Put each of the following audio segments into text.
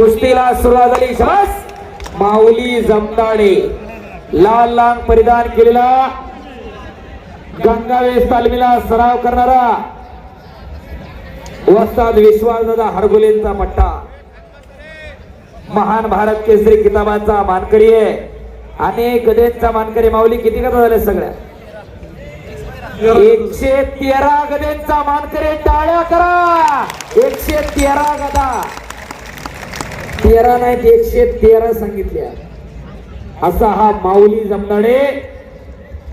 कुस्तीला सुरुवात झाली. शाबास! माऊली जमदाडे. लाल लाल परिधान केलेला गंगावेश तालमीला सराव करणारा वस्ताद विश्वासदादा हरगुलेंचा पट्टा. महान भारत केसरी किताबांचा मानकरी आहे. अनेक गदेंचा मानकरी. माऊली किती कथा झाल्या सगळ्या? एकशे तेरा गदेंचा मानकरी. टाळ्या करा. एकशे तेरा गदा. तेरा नाहीत एकशे तेरा सांगितल्या. असा हा माऊली जमनाडे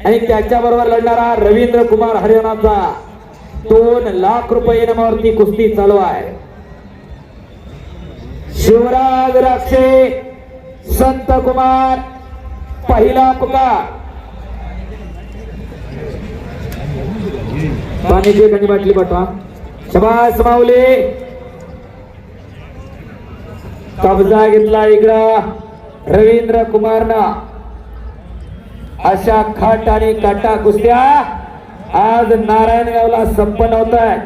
आणि त्याच्याबरोबर लढणारा रवींद्र कुमार हरियाणाचा दोन लाख रुपये इनामावरती कुस्ती चालू आहे. शिवराज राक्षे संत कुमार पहिला पुकार पाण्याची एखादी बाटली पाठवा. शबास माऊली. कब्जा घेतला इकडं. रवींद्र कुमारनं. अशा खाट आणि काटा कुस्त्या आज नारायणगावला संपन्न होत आहे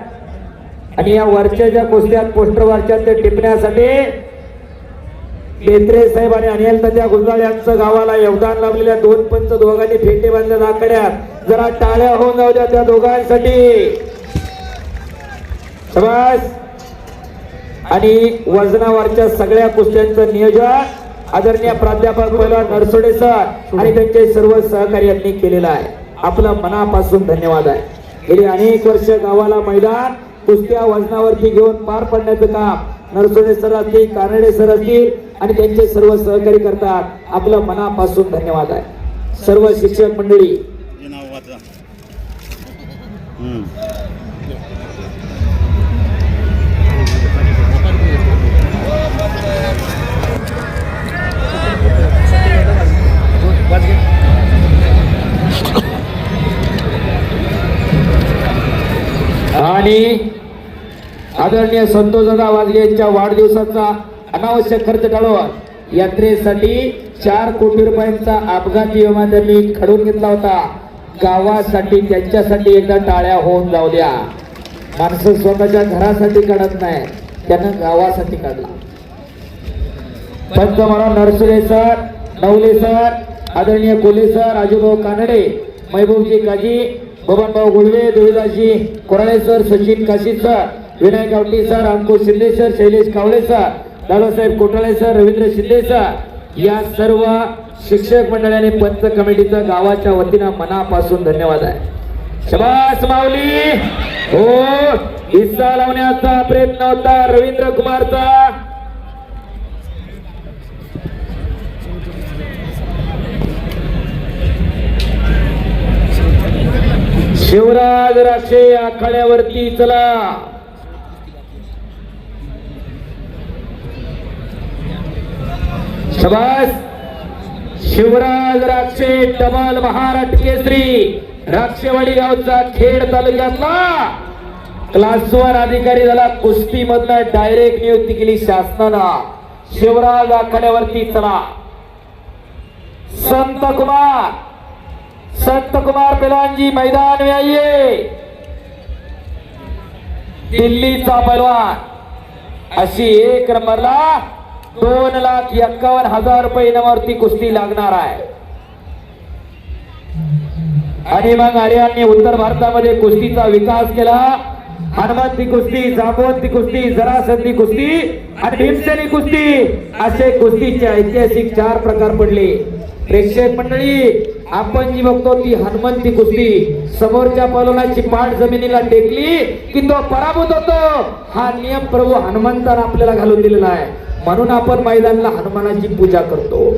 आणि या वरच्या ज्या कुस्त्यात पोस्टर वरच्या ते टिपण्यासाठी बेंद्रे साहेब आणि अनिल तज्या गुंजाळ यांचं गावाला योगदान लाभलेल्या दोन पंच दोघांनी फेटे बांधल्या नाकड्यात जरा टाळ्या होऊन जाऊ द्या त्या दोघांसाठी. शाबास. आणि वजनावरच्या सगळ्या कुस्त्यांचं नियोजन आदरणीय प्राध्यापक पहिला नरसोडे सर आणि त्यांचे सर्व सहकारी यांनी केलेलं आहे. आपलं मनापासून धन्यवाद आहे. गेली अनेक वर्ष गावाला मैदान कुस्त्या वजनावरती घेऊन पार पडण्याचं काम नरसोडे सर असतील कानडे सर असतील आणि त्यांचे सर्व सहकारी करतात. आपलं मनापासून धन्यवाद आहे. सर्व शिक्षक मंडळी. आणि आदरणीय संतोषदा वाजगे यांच्या वाढदिवसाचा अनावश्यक खर्च टाळून यात्रेसाठी चार कोटी रुपयांचा अपघाती विमा त्यांनी खडून घेतला होता. गावासाठी त्यांच्यासाठी एकदा टाळ्या होऊन जाऊ द्या. माणसं स्वतःच्या घरासाठी काढत नाही त्यानं गावासाठी काढला. पंच नरसुरे सर नवले सर आदरणीय Kole sir Rajubhau Kanade Mehboobji Kazi Babanbhau Gulve Devidasji Korale sir Sachin Kashi sir Vinayak Awati sir Ankush Shinde sir Shailesh Kawale sir Dadasaheb Kotale sir Ravindra Shinde sir या सर्व शिक्षक मंडळाने पंच कमिटीचं गावाच्या वतीनं मनापासून धन्यवाद आहे. शबास माऊली! हो हिस्सा लावण्याचा प्रयत्न होता रवींद्र कुमारचा शिवराज राक्षे आखाड्यावरती चला. शबास. शिवराज राक्षे टमाल महाराष्ट्र केसरी राक्षेवाडी गावचा खेड तालुक्यातला क्लास वन अधिकारी झाला. कुस्ती मधनं डायरेक्ट नियुक्ती केली शासनानं. शिवराज आखाड्यावरती चला. संत कुमार. संत कुमार पिलांजी मैदान में आइए। दिल्लीचा पहलवान अशी एक नंबरला दोन लाख एक्कावन्न हजार रुपये इनामावरती कुस्ती लागणार आहे. आणि मग आर्यांनी उत्तर भारतामध्ये कुस्तीचा विकास केला. हनुमंती कुस्ती जांबवंती कुस्ती जरासंधी कुस्ती आणि भीमसेनी कुस्ती असे कुस्तीचे ऐतिहासिक चार प्रकार पडले. प्रेक्षक मंडळी आपण जी बघतो ती हनुमंती कुस्ती समोरच्या पलवनाची पाठ जमिनीला टेकली की तो पराभूत होतो. हा नियम प्रभू हनुमंतानं आपल्याला घालून दिलेला आहे. म्हणून आपण मैदानाला हनुमानाची पूजा करतो.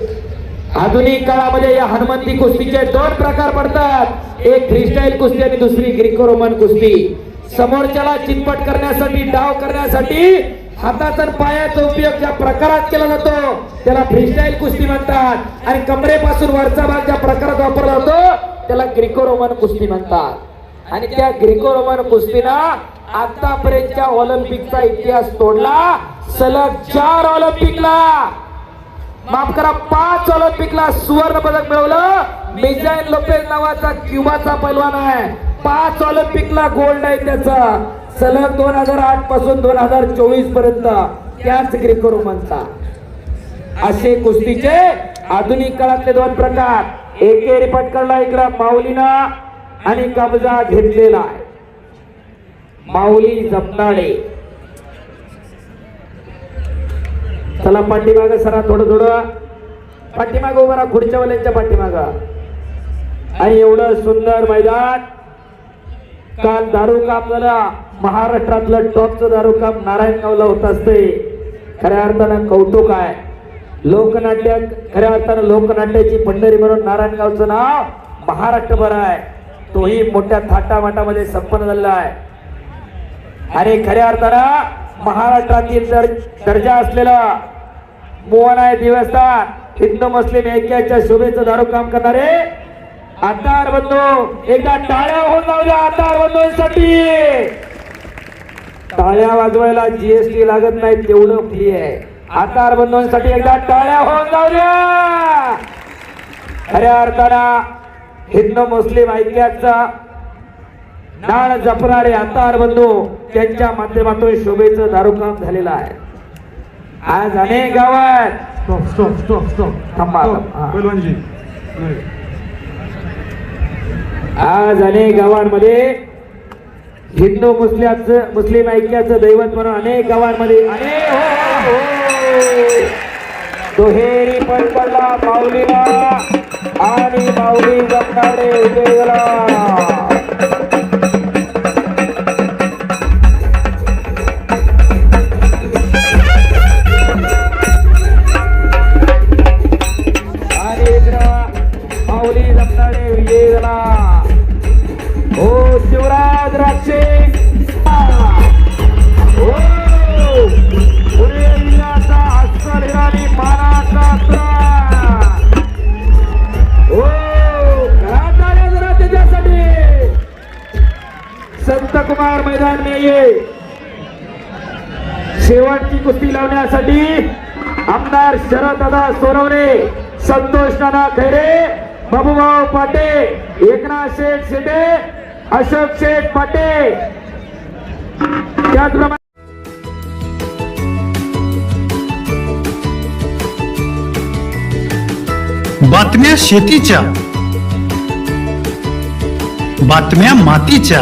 आधुनिक काळामध्ये या हनुमंती कुस्तीचे दोन प्रकार पडतात. एक फ्रीस्टाईल कुस्ती आणि दुसरी ग्रीको रोमन कुस्ती. समोरच्याला चितपट करण्यासाठी डाव करण्यासाठी हाताचा पायाचा उपयोग ज्या प्रकारात केला जातो त्याला फ्रीस्टाईल कुस्ती म्हणतात. आणि कमरेपासून वरचा भाग ज्या प्रकारात वापरला जातो त्याला ग्रीको रोमन कुस्ती म्हणतात. आणि त्या ग्रीको रोमन कुस्तीनं आतापर्यंतच्या ऑलिम्पिकचा इतिहास तोडला. सलग चार ऑलिम्पिकला. माफ करा पाच ऑलिम्पिकला सुवर्ण पदक मिळवलं. मिझाईन लोपेज नावाचा क्युबाचा पैलवान आहे. पाच ऑलिम्पिकला गोल्ड आहे त्याचा. सलग दोन हजार आठपासून दोन हजार चोवीसपर्यंत त्याच ग्रेको रोमनचा असे कुस्तीचे आधुनिक काळातले दोन प्रकार. एकेरी पटकरला इकडं माऊलीना आणि कब्जा घेतलेला आहे. माऊली जपनाडे चला पाठीमाग सरा थोडं थोडं. पाठीमाग उभा खुर्च्यावाल्यांच्या खुर्च्या वाल्यांच्या पाठीमाग. आणि एवढं सुंदर मैदान काल दारू काम महाराष्ट्रातलं टॉपचं दारू काम नारायणगावला होत असते. खऱ्या अर्थानं कौतुक आहे. लोकनाट्य खऱ्या अर्थानं लोकनाट्याची पंढरी म्हणून नारायणगावचं नाव महाराष्ट्रभर आहे. तोही मोठ्या थाटामाटामध्ये संपन्न झालेला आहे. आणि खऱ्या अर्थानं महाराष्ट्रातील दर दर्जा असलेला मोहन आहे देवस्थान हिंदू मुस्लिम ऐक्याच्या शुभेचं दारू काम करणारे आधार बंधू एकदा टाळ्या होऊन जाऊ द्या आधार बंधूंसाठी. टाळ्या वाजवायला जीएसटी लागत नाही तेवढं फ्री आहे. आधार बंधूंसाठी एकदा टाळ्या होऊन जाऊ द्या खऱ्या अर्थानं हिंदू मुस्लिम ऐक्याचा नाळ जपणारे आतार बंधू त्यांच्या माध्यमातून शोभेचं दारुकाम झालेलं आहे. आज अनेक गावात स्टॉप स्टॉप स्टॉप स्टॉप थांबा, स्टॉप. थांबा. पहिलवानजी नाही आज अनेक गावांमध्ये हिंदू मुस्लिमचं मुस्लिम ऐक्याचं दैवत म्हणून अनेक गावांमध्ये अनेक हो, हो, हो. दुहेरी पण पडला माऊलीला. आणि माऊली जपणारे उदयला. संत मैदान में ये शेवटची कुस्ती लावण्यासाठी आमदार शरददादा सोनवणे संतोष नाना खैरे बाबूभाऊ पाटे एकनाथ शेठ शेटे अशोक शेठ पाटे. त्याचप्रमाणे बातम्या शेतीच्या बातम्या मातीच्या.